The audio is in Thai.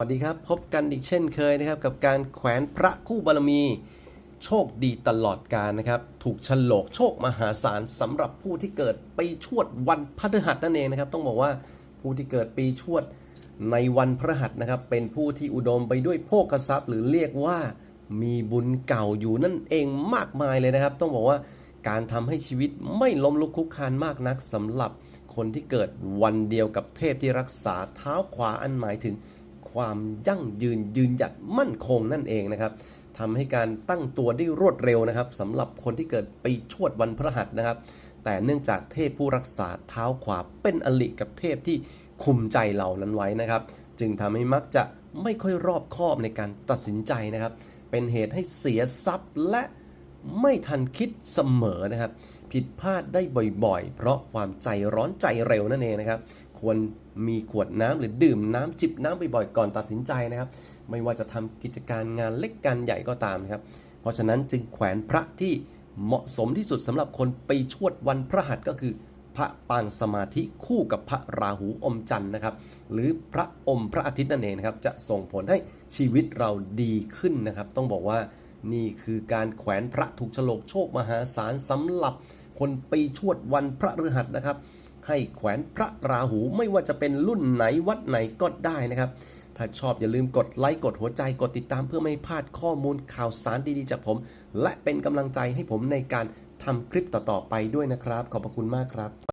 สวัสดีครับ พบกันอีกเช่นเคยนะครับ กับการแขวนพระคู่บารมี โชคดีตลอดกาลนะครับ ถูกฉลกโชคมหาศาลสำหรับผู้ที่เกิดปีชวดวันพฤหัสนั่นเองนะครับ ต้องบอกว่าผู้ที่เกิดปีชวดในวันพฤหัสนะครับ เป็นผู้ที่อุดมไปด้วยโภคทรัพย์ หรือเรียกว่ามีบุญเก่าอยู่นั่นเองมากมายเลยนะครับ ต้องบอกว่าการทำให้ชีวิตไม่ล้มลุกคลุกคานมากนักสำหรับคนที่เกิดวันเดียวกับเทพที่รักษาเท้าขวาอันหมายถึง ความยั่งยืนยืนหยัดมั่นคงนั่นเองนะครับทำให้การตั้งตัวได้รวดเร็วนะครับสำหรับคนที่เกิดปีชวดวันพฤหัสนะครับ แต่เนื่องจากเทพผู้รักษาเท้าขวาเป็นอลิกับเทพที่คุมใจเหล่านั้นไว้นะครับ จึงทำให้มักจะไม่ค่อยรอบคอบในการตัดสินใจนะครับ เป็นเหตุให้เสียทรัพย์และ ไม่ทันคิดเสมอนะครับ ผิดพลาดได้บ่อยๆ เพราะความใจร้อนใจเร็วนั่นเองนะครับ ควรมีขวดน้ำหรือดื่มน้ำจิบน้ำบ่อยๆ ก่อนตัดสินใจนะครับ ไม่ว่าจะทำกิจการงานเล็กการใหญ่ก็ตามนะครับ เพราะฉะนั้นจึงแขวนพระที่เหมาะสมที่สุดสำหรับคนไปชวดวันพระหัสก็คือพระปางสมาธิคู่กับพระราหูอมจันทร์นะครับ หรือพระอมพระอาทิตย์นั่นเองนะครับ จะส่งผลให้ชีวิตเราดีขึ้นนะครับ ต้องบอกว่า นี่คือการแขวนพระถูกฉลกโชคมหาศาลสำหรับคนปีชวดวันพระฤหัสนะครับ ให้แขวนพระราหูไม่ว่าจะเป็นรุ่นไหนวัดไหนก็ได้นะครับ ถ้าชอบอย่าลืมกดไลค์กดหัวใจกดติดตามเพื่อไม่พลาดข้อมูลข่าวสารดีๆจากผม และเป็นกำลังใจให้ผมในการทำคลิปต่อๆไปด้วยนะครับ ขอบพระคุณมากครับ